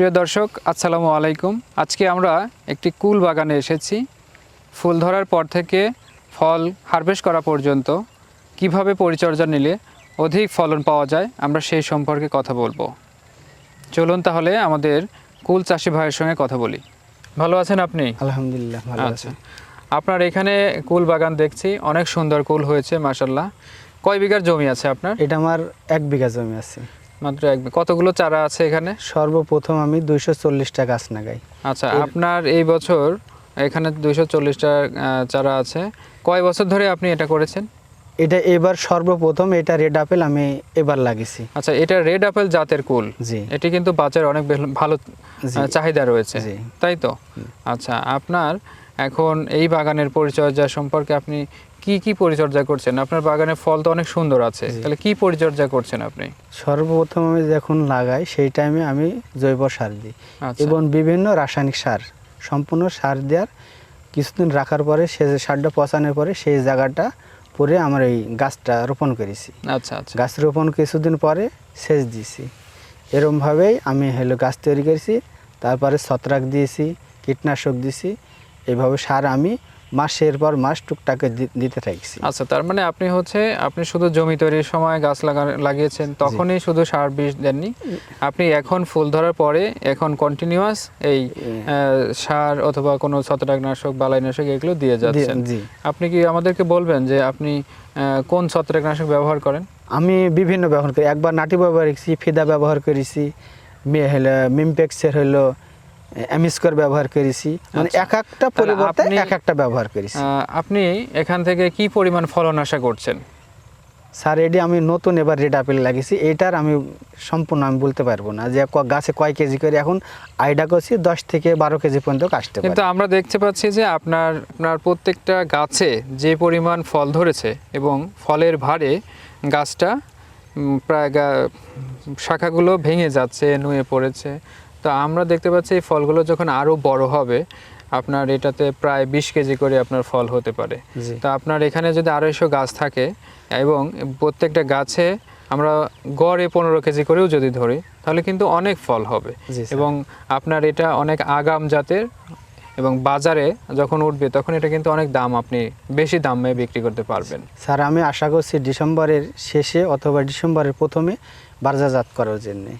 প্রিয় দর্শক আসসালামু আলাইকুম। আজকে আমরা একটি কুল বাগানে এসেছি। ফুল ধরার পর থেকে ফল হারভেস্ট করা পর্যন্ত কীভাবে পরিচর্যা নিলে অধিক ফলন পাওয়া যায় আমরা সেই সম্পর্কে কথা বলব। চলুন তাহলে আমাদের কুল চাষি ভাইয়ের সঙ্গে কথা বলি। ভালো আছেন আপনি? আলহামদুলিল্লাহ ভালো আচ্ছা। আছে। আপনার এখানে কুল বাগান দেখছি অনেক সুন্দর কুল হয়েছে মাসাল্লাহ কয় বিঘার জমি আছে আপনার? এটা আমার এক বিঘা জমি আছে। মাত্র এক কতগুলো চারা আছে এখানে? সর্বপ্রথম আমি দুইশো চল্লিশটা গাছ লাগাই। আচ্ছা আপনার এই বছর এখানে দুইশো চল্লিশটা চারা আছে। কয় বছর ধরে আপনি এটা করেছেন? এটা এবার সর্বপ্রথম এটা রেড আপেল আমি এবার লাগিয়েছি। আচ্ছা এটা রেড আপেল জাতের কুল। জি। এটি কিন্তু বাজারে অনেক ভালো চাহিদা রয়েছে। তাই তো? আচ্ছা আপনার এখন এই বাগানের পরিচর্যা সম্পর্কে আপনি কি কি পরিচর্যা করছেন? আপনার বাগানে ফল তো অনেক সুন্দর আছে। তাহলে কি পরিচর্যা করছেন আপনি? সর্বপ্রথম আমি যখন লাগাই সেই টাইমে আমি জৈব সার দিই আচ্ছা। এবং বিভিন্ন রাসায়নিক সার সম্পূর্ণ সার দেওয়ার কিছুদিন রাখার পরে সে যে সারটা পচানোর পরে সেই জায়গাটা পরে আমার এই গাছটা রোপণ করেছি। আচ্ছা আচ্ছা। গাছ রোপণ কিছুদিন পরে সেচ দিয়েছি। এরমভাবেই আমি হলো গাছ তৈরি করেছি তারপরে ছত্রাক দিয়েছি কীটনাশক দিয়েছি এইভাবে সার আমি মাসের পর মাস টুকটাকে দিতে থাকছি। আচ্ছা তার মানে আপনি হচ্ছে আপনি শুধু জমি তৈরির সময় গাছ লাগা লাগিয়েছেন তখনই শুধু সার বিষ দেননি? আপনি এখন ফুল ধরার পরে এখন কন্টিনিউয়াস এই সার অথবা কোনো ছত্রাকনাশক বালাইনাশক এগুলো দিয়ে যাচ্ছেন। জি। আপনি কি আমাদেরকে বলবেন যে আপনি কোন ছত্রাকনাশক ব্যবহার করেন? আমি বিভিন্ন ব্যবহার করি। একবার নাটি ব্যবহার করেছি ফিদা ব্যবহার করেছি মিমপেক্সের হলো হলো অ্যামিস্কর ব্যবহার করেছি। মানে আচ্ছা। এক একটা পরিবর্তে এক একটা ব্যবহার করেছি। আপনি এখান থেকে কি পরিমাণ ফলন আশা করছেন? স্যার এটি আমি নতুন এবার রেড আপেল লাগিয়েছি। এটার আমি সম্পূর্ণ আমি বলতে পারব না যে গাছে কয় কেজি করে এখন আইডা করছি দশ থেকে বারো কেজি পর্যন্ত আসতে কিন্তু আমরা দেখতে পাচ্ছি যে আপনার আপনার প্রত্যেকটা গাছে যে পরিমাণ ফল ধরেছে এবং ফলের ভারে গাছটা প্রায় গা- শাখাগুলো ভেঙে যাচ্ছে নুয়ে পড়েছে। তো আমরা দেখতে পাচ্ছি এই ফলগুলো যখন আরও বড় হবে আপনার এটাতে প্রায় বিশ কেজি করে আপনার ফল হতে পারে। তো আপনার এখানে যদি আড়াইশো গাছ থাকে এবং প্রত্যেকটা গাছে আমরা গড়ে পনেরো কেজি করেও যদি ধরি তাহলে কিন্তু অনেক ফল হবে। এবং আপনার এটা অনেক আগাম জাতের এবং বাজারে যখন উঠবে তখন এটা কিন্তু অনেক দাম আপনি বেশি দামে বিক্রি করতে পারবেন। স্যার আমি আশা করছি ডিসেম্বরের শেষে অথবা ডিসেম্বরের প্রথমে বাজারজাত করার জন্যে।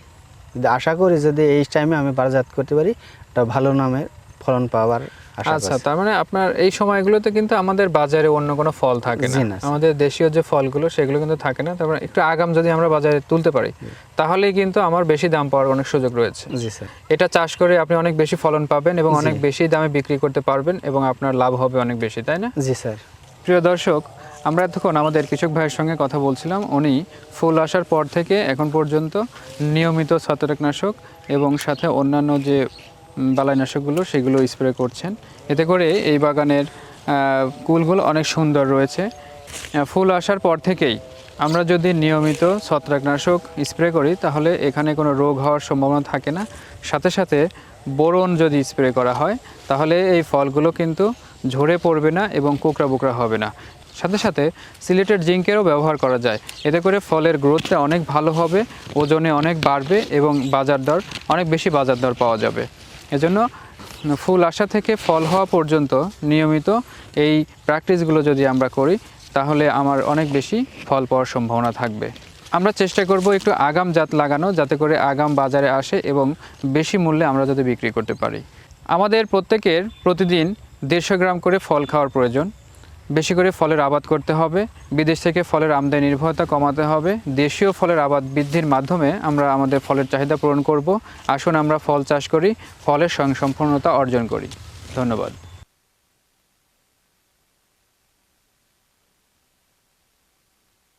যদি আশা করি যদি এই টাইমে আমি বারজাত করতে পারি একটা ভালো নামের ফলন পাওয়ার আচ্ছা তার মানে আপনার এই সময়গুলোতে কিন্তু আমাদের বাজারে অন্য কোনো ফল থাকে না। আমাদের দেশীয় যে ফলগুলো সেগুলো কিন্তু থাকে না। তারপরে একটু আগাম যদি আমরা বাজারে তুলতে পারি তাহলেই কিন্তু আমার বেশি দাম পাওয়ার অনেক সুযোগ রয়েছে। জি স্যার। এটা চাষ করে আপনি অনেক বেশি ফলন পাবেন এবং অনেক বেশি দামে বিক্রি করতে পারবেন এবং আপনার লাভ হবে অনেক বেশি তাই না? জি স্যার। প্রিয় দর্শক আমরা এতক্ষণ আমাদের কৃষক ভাইয়ের সঙ্গে কথা বলছিলাম। উনি ফুল আসার পর থেকে এখন পর্যন্ত নিয়মিত ছত্রাকনাশক এবং সাথে অন্যান্য যে বালাইনাশকগুলো, সেগুলো স্প্রে করছেন। এতে করে এই বাগানের কুলগুলো অনেক সুন্দর রয়েছে। ফুল আসার পর থেকেই আমরা যদি নিয়মিত ছত্রাকনাশক স্প্রে করি, তাহলে এখানে কোনো রোগ হওয়ার সম্ভাবনা থাকে না। সাথে সাথে বোরন যদি স্প্রে করা হয়, তাহলে এই ফলগুলো কিন্তু ঝরে পড়বে না এবং কোকড়া বোকরা হবে না। সাথে সাথে সিলেটেড জিঙ্কেরও ব্যবহার করা যায়। এতে করে ফলের গ্রোথটা অনেক ভালো হবে, ওজনে অনেক বাড়বে এবং বাজার দর, অনেক বেশি বাজার দর পাওয়া যাবে। এজন্য ফুল আসা থেকে ফল হওয়া পর্যন্ত নিয়মিত এই প্র্যাকটিসগুলো যদি আমরা করি, তাহলে আমার অনেক বেশি ফল পাওয়ার সম্ভাবনা থাকবে। আমরা চেষ্টা করব একটু আগাম জাত লাগানো, যাতে করে আগাম বাজারে আসে এবং বেশি মূল্যে আমরা যাতে বিক্রি করতে পারি। আমাদের প্রত্যেকের প্রতিদিন দেড়শো গ্রাম করে ফল খাওয়ার প্রয়োজন। বেশি করে ফলের আবাদ করতে হবে, বিদেশ থেকে ফলের আমদানি নির্ভরতা কমাতে হবে, দেশীয় ফলের আবাদ বৃদ্ধির মাধ্যমে আমরা আমাদের ফলের চাহিদা পূরণ করব। আসুন আমরা ফল চাষ করি, ফলের স্বয়ংসম্পূর্ণতা অর্জন করি। ধন্যবাদ।